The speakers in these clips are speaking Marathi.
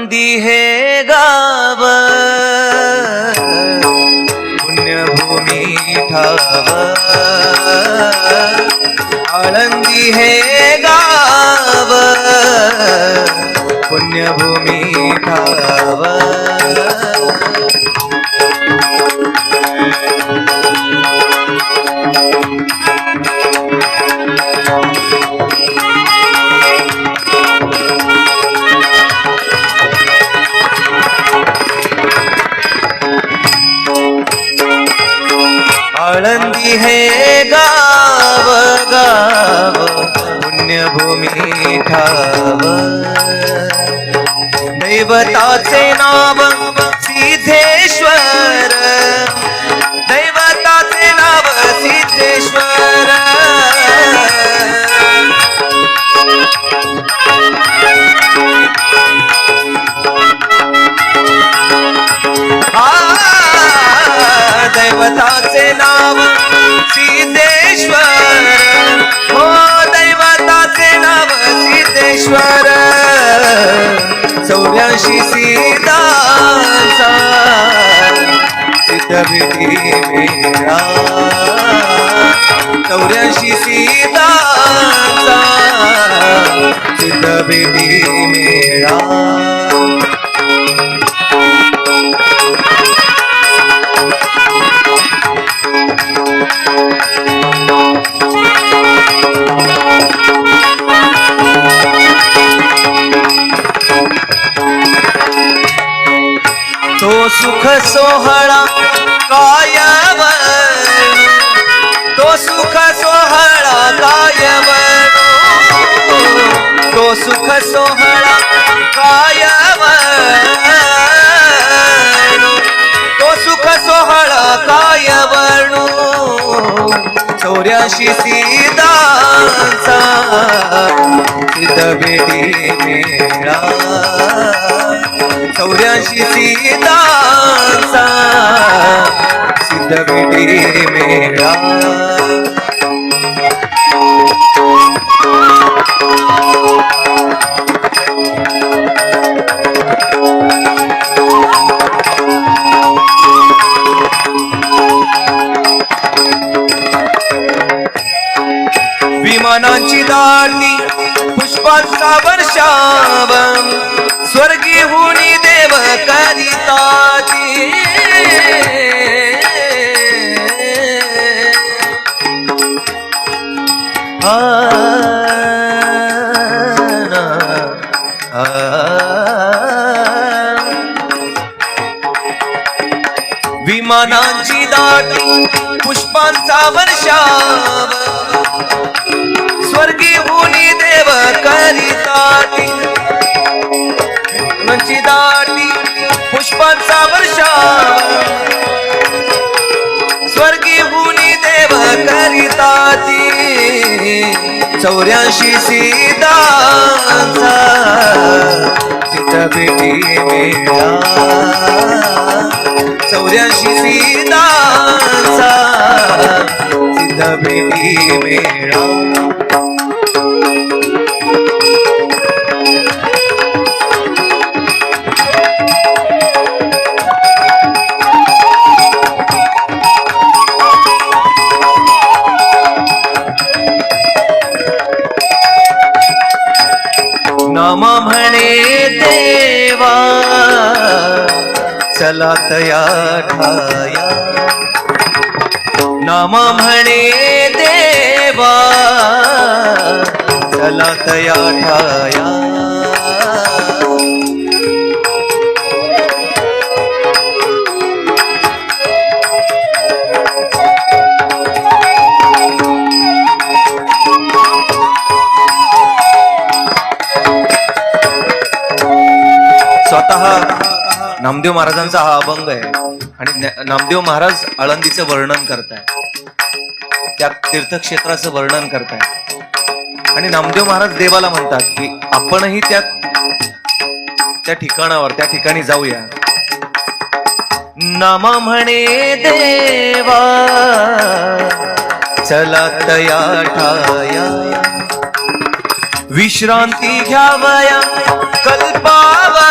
बंदी हे गाव। पुण्यभूमी ठाव। आळंदी हे गाव। पुण्यभूमी ठाव। की हे गाव गाव पुण्यभूमी ठाव। दैवताचे नाव चौऱ्याशी सीतांचा. सिद्धविधी मेरा. चौऱ्याशी सीता सिद्धविधी मेळा तो सुख सोहळा कायवर तो सुख सोहळा कायवर तो सुख सोहळा कायवर तो सुख सोहळा कायवर्णू चौऱ्याशी सीतांचा सिद्धवेदी मेळा. चौऱ्याशी सीतांचा विधी मेळा. विमानांची दाटी पुष्पांचा वर्षाव स्वर्गी हुनी देव करिताची विमानांची दाटी पुष्पांचा वर्षाव. स्वर्गी हुनी देव करिताटी विमानांची दाटी पुष्पांचा वर्षाव स्वर्गी हुनी देव करिताती चौऱ्याऐंशी सीतांचा. चित्रपेटी मेळा चौऱ्याऐंशी सीतांचा. सिद्धपेटी मेळा चला तया ठाया नामा म्हणे देवा चला तया ठाया नामदेव महाराजांचा हा अभंग आहे. आणि नामदेव महाराज आळंदीचं वर्णन करताय. त्या तीर्थक्षेत्राचं वर्णन करताय. आणि नामदेव महाराज देवाला म्हणतात की आपणही त्या त्या ठिकाणावर त्या ठिकाणी जाऊया. नम म्हणे देवा चला तया ठाया. विश्रांती घ्यावया कल्पावा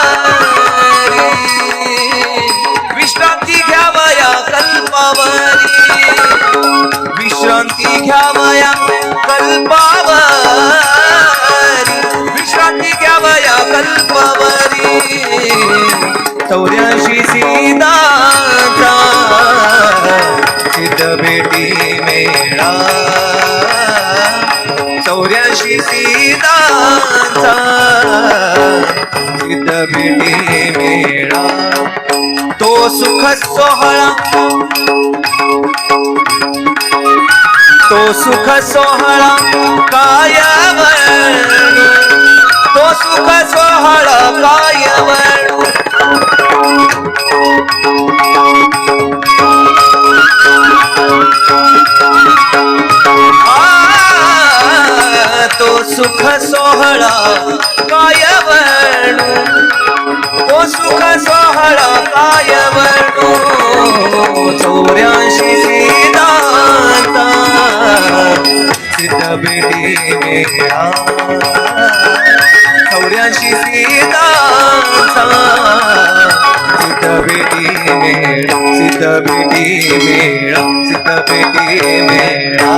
कल्पावरी चौऱ्याशी सीताचा सिद्ध भेटी मेळा. चौऱ्याशी सीताचा सिद्ध भेटी मेळा. तो सुख सोहळा तो सुख सोहळा कायवळ तो सुख सोहळ काय वळू तो सुख सोहळ काय वळू तो सुख सोहळ काय वळू चौऱ्याऐंशी सीताचा सिद्ध बेटी मेळा खवऱ्यांशी सीताचा सिद्ध बेटी मेळा सिद्ध बेटी मेळा सिद्ध बेटी मेळा.